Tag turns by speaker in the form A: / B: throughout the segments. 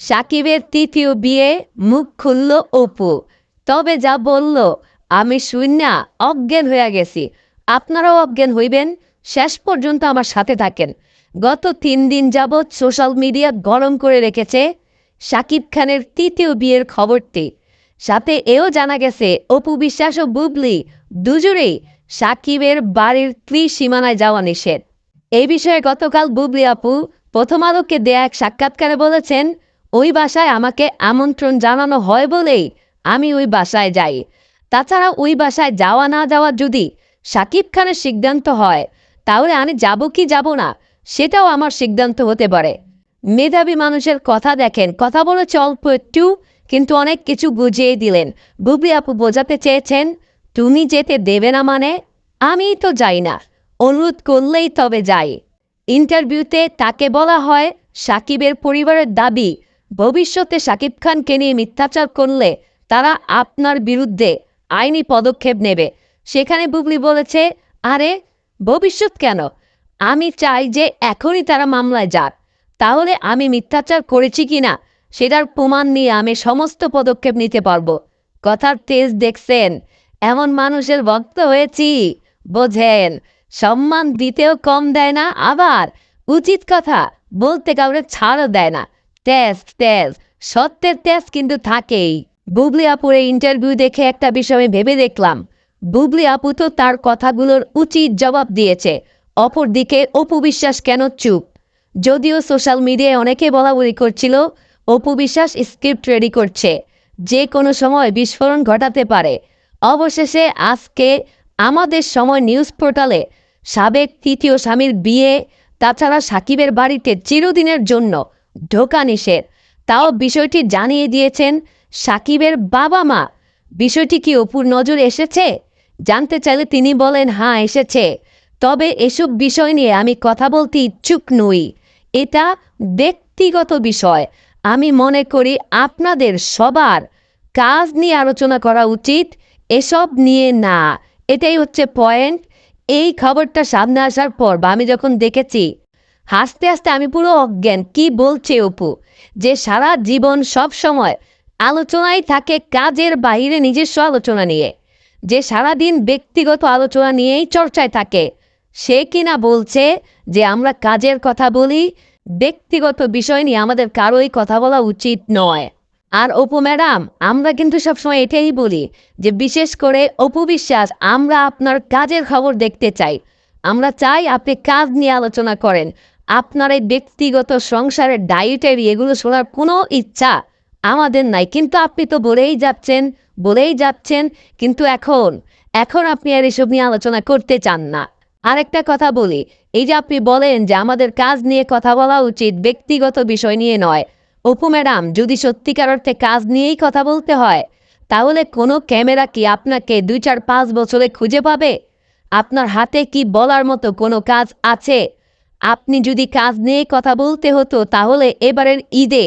A: সাকিবের তৃতীয় বিয়ে মুখ খুলল অপু। তবে যা বলল, আমি শূন্যা অজ্ঞান হয়ে গেছি। আপনারাও অজ্ঞান হইবেন, শেষ পর্যন্ত আমার সাথে থাকেন। গত তিন দিন যাবৎ সোশ্যাল মিডিয়া গরম করে রেখেছে সাকিব খানের তৃতীয় বিয়ের খবরটি। সাথে এও জানা গেছে, অপু বিশ্বাস ও বুবলি দুজনেই সাকিবের বাড়ির ত্রিসীমানায় যাওয়া নিষেধ। এই বিষয়ে গতকাল বুবলি আপু প্রথম আলোকে দেয়া এক সাক্ষাৎকারে বলেছেন ওই বাসায় আমাকে আমন্ত্রণ জানানো হয় বলেই আমি ওই বাসায় যাই। তাছাড়া ওই বাসায় যাওয়া না যাওয়া যদি সাকিব খানের সিদ্ধান্ত হয়, তাহলে আমি যাব কি যাব না, সেটাও আমার সিদ্ধান্ত হতে পারে। মেধাবী মানুষের কথা দেখেন, কথা বলেছে অল্প একটু, কিন্তু অনেক কিছু বুঝিয়ে দিলেন। বুবলি আপু বোঝাতে চেয়েছেন, তুমি যেতে দেবে না মানে? আমি তো যাই না, অনুরোধ করলেই তবে যাই। ইন্টারভিউতে তাকে বলা হয় সাকিবের পরিবারের দাবি ভবিষ্যতে সাকিব খানকে নিয়ে মিথ্যাচার করলে তারা আপনার বিরুদ্ধে আইনি পদক্ষেপ নেবে। সেখানে বুবলি বলেছে, আরে, ভবিষ্যৎ কেন? আমি চাই যে এখনই তারা মামলায় যাক। তাহলে আমি মিথ্যাচার করেছি কিনা, সেটার প্রমাণ নিয়ে আমি সমস্ত পদক্ষেপ নিতে পারব। কথার তেজ দেখছেন, এমন মানুষের ভক্ত হয়েছি, বোঝেন। সম্মান দিতেও কম দেয় না, আবার উচিত কথা বলতে কাউরে ছাড়ও দেয় না। তেজ তেজ সত্যের তেজ কিন্তু থাকেই। বুবলি আপুর এই ইন্টারভিউ দেখে একটা বিষয় আমি ভেবে দেখলাম। বুবলি আপু তো তার কথাগুলোর উচিত জবাব দিয়েছে। অপরদিকে অপু বিশ্বাস কেন চুপ? যদিও সোশ্যাল মিডিয়ায় অনেকে বলা বলি করছিল, অপু বিশ্বাস স্ক্রিপ্ট রেডি করছে। যে কোনো সময় বিস্ফোরণ ঘটাতে পারে। অবশেষে আজকে আমাদের সময় নিউজ পোর্টালে সাবেক তৃতীয় স্বামীর বিয়ে, তাছাড়া সাকিবের বাড়িতে চিরদিনের জন্য ঢোকা নিষেধ। তাও বিষয়টি জানিয়ে দিয়েছেন সাকিবের বাবা মা। বিষয়টি কি অপুর নজর এসেছে? জানতে চাইলে তিনি বলেন হ্যাঁ এসেছে। তবে এসব বিষয় নিয়ে আমি কথা বলতে ইচ্ছুক নই। এটা ব্যক্তিগত বিষয়। আমি মনে করি আপনাদের সবার কাজ নিয়ে আলোচনা করা উচিত। এসব নিয়ে না। এটাই হচ্ছে পয়েন্ট। এই খবরটা সামনে আসার পর বা আমি যখন দেখেছি হাসতে হাসতে আমি পুরো অজ্ঞান। কি বলছে অপু? যে সারা জীবন সব সময় আলোচনায় থাকে কাজের বাইরে নিজস্ব আলোচনা নিয়ে। যে সারাদিন ব্যক্তিগত আলোচনা নিয়েই চর্চায় থাকে। সে কিনা বলছে যে আমরা কাজের কথা বলি, ব্যক্তিগত বিষয় নিয়ে আমাদের কারোই কথা বলা উচিত নয়। আর অপু ম্যাডাম, আমরা কিন্তু সবসময় এটাই বলি যে বিশেষ করে অপু বিশ্বাস, আমরা আপনার কাজের খবর দেখতে চাই। আমরা চাই আপনি কাজ নিয়ে আলোচনা করেন। আপনার এই ব্যক্তিগত সংসারের ডায়েটারি এগুলো শোনার কোনো ইচ্ছা আমাদের নাই। কিন্তু আপনি তো বলেই যাচ্ছেন বলেই যাচ্ছেন, কিন্তু এখন এখন আপনি আর এসব নিয়ে আলোচনা করতে চান না। আরেকটা কথা বলি, এই যে আপনি বলেন যে আমাদের কাজ নিয়ে কথা বলা উচিত, ব্যক্তিগত বিষয় নিয়ে নয়। অপু ম্যাডাম, যদি সত্যিকার অর্থে কাজ নিয়েই কথা বলতে হয়, তাহলে কোনো ক্যামেরা কি আপনাকে দুই চার পাঁচ বছরে খুঁজে পাবে? আপনার হাতে কি বলার মতো কোনো কাজ আছে? আপনি যদি কাজ নিয়ে কথা বলতে হতো, তাহলে এবারের ঈদে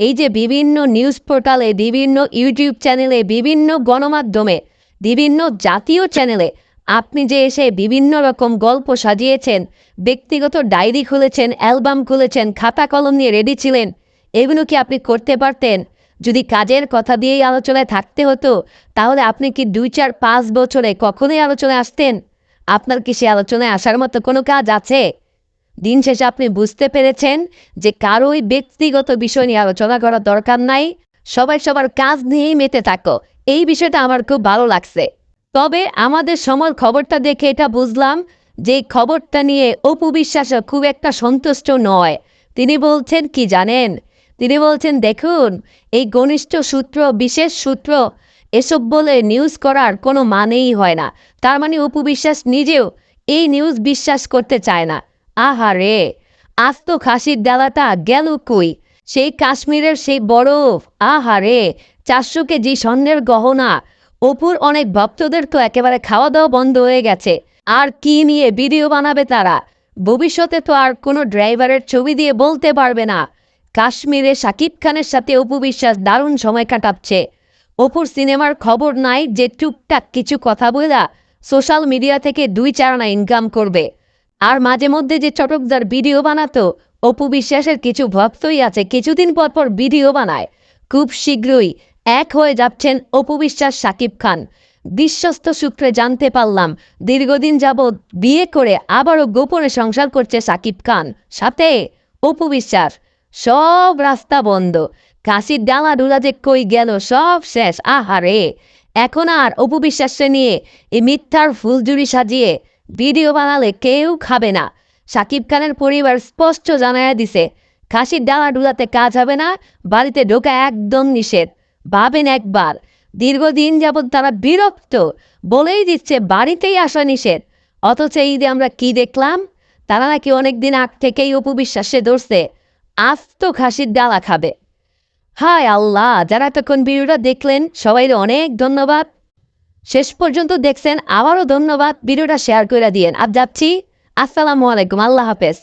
A: এই যে বিভিন্ন নিউজ পোর্টালে, বিভিন্ন ইউটিউব চ্যানেলে, বিভিন্ন গণমাধ্যমে, বিভিন্ন জাতীয় চ্যানেলে আপনি যে এসে বিভিন্ন রকম গল্প সাজিয়েছেন, ব্যক্তিগত ডায়েরি খুলেছেন, অ্যালবাম খুলেছেন, খাতা কলম নিয়ে রেডি ছিলেন, এগুলো কি আপনি করতে পারতেন? যদি কাজের কথা দিয়েই আলোচনায় থাকতে হতো, তাহলে আপনি কি দুই চার পাঁচ বছরে কখনোই আলোচনায় আসতেন? আপনার কি সে আলোচনায় আসার মতো কোনো কাজ আছে? দিন শেষে আপনি বুঝতে পেরেছেন যে কারোই ব্যক্তিগত বিষয় নিয়ে আলোচনা করার দরকার নাই। সবাই সবার কাজ নিয়েই মেতে থাকো। এই বিষয়টা আমার খুব ভালো লাগছে। তবে আমাদের সময় খবরটা দেখে এটা বুঝলাম যে খবরটা নিয়ে অপু বিশ্বাসও খুব একটা সন্তুষ্ট নয়। তিনি বলছেন, কি জানেন? তিনি বলছেন, দেখুন, এই ঘনিষ্ঠ সূত্র, বিশেষ সূত্র, এসব বলে নিউজ করার কোনো মানেই হয় না। তার মানে অপু বিশ্বাস নিজেও এই নিউজ বিশ্বাস করতে চায় না। আহারে, আস্ত খাসির ডালাটা গেল কই? সেই কাশ্মীরের সেই বরফ, আহারে, চারশো কেজি স্বর্ণের গহনা। অপুর অনেক ভক্তদের তো একেবারে খাওয়া দাওয়া বন্ধ হয়ে গেছে। আর কি নিয়ে ভিডিও বানাবে তারা? ভবিষ্যতে তো আর কোনো ড্রাইভারের ছবি দিয়ে বলতে পারবে না। কাশ্মীরে শাকিব খানের সাথে অপু বিশ্বাস দারুণ সময় কাটাচ্ছে। অপুর সিনেমার খবর নাই যে টুকটাক কিছু কথা বলা সোশ্যাল মিডিয়া থেকে দুই চার আনা ইনকাম করবে। আর মাঝে মধ্যে যে চটকদার ভিডিও বানাতো, অপু বিশ্বাসের কিছু ভক্তই আছে কিছুদিন পর পর ভিডিও বানায়। খুব শীঘ্রই এক হয়ে যাচ্ছেন অপু বিশ্বাস সাকিব খান। বিশ্বস্ত সূত্রে জানতে পারলাম, দীর্ঘদিন যাবৎ বিয়ে করে আবারও গোপনে সংসার করছে সাকিব খান। সাথে অপু বিশ্বাস, সব রাস্তা বন্ধ। কাশির ডালা ডুলা যে কই গেল, সব শেষ। আহারে! এখন আর অপু বিশ্বাসকে নিয়ে এই মিথ্যার ফুলজুরি সাজিয়ে ভিডিও বানালে কেউ খাবে না। সাকিব খানের পরিবার স্পষ্ট জানায় দিছে খাসির ডালা ডুলাতে কাজ হবে না, বাড়িতে ঢোকা একদম নিষেধ, ভাবেন একবার। দীর্ঘদিন যাবৎ তারা বিরক্ত, বলেই দিচ্ছে বাড়িতেই আসা নিষেধ। অথচ ঈদে আমরা কি দেখলাম? তারা নাকি অনেকদিন আগ থেকেই অপু বিশ্বাসে ধরছে আস্ত খাসির ডালা খাবে। হায় আল্লাহ, যারা এতক্ষণ ভিডিওটা দেখলেন সবাই অনেক ধন্যবাদ। শেষ পর্যন্ত দেখছেন, আবারও ধন্যবাদ। ভিডিওটা শেয়ার করে দিয়েন। আপ যাচ্ছি আসসালামু আলাইকুম। আল্লাহ হাফেজ।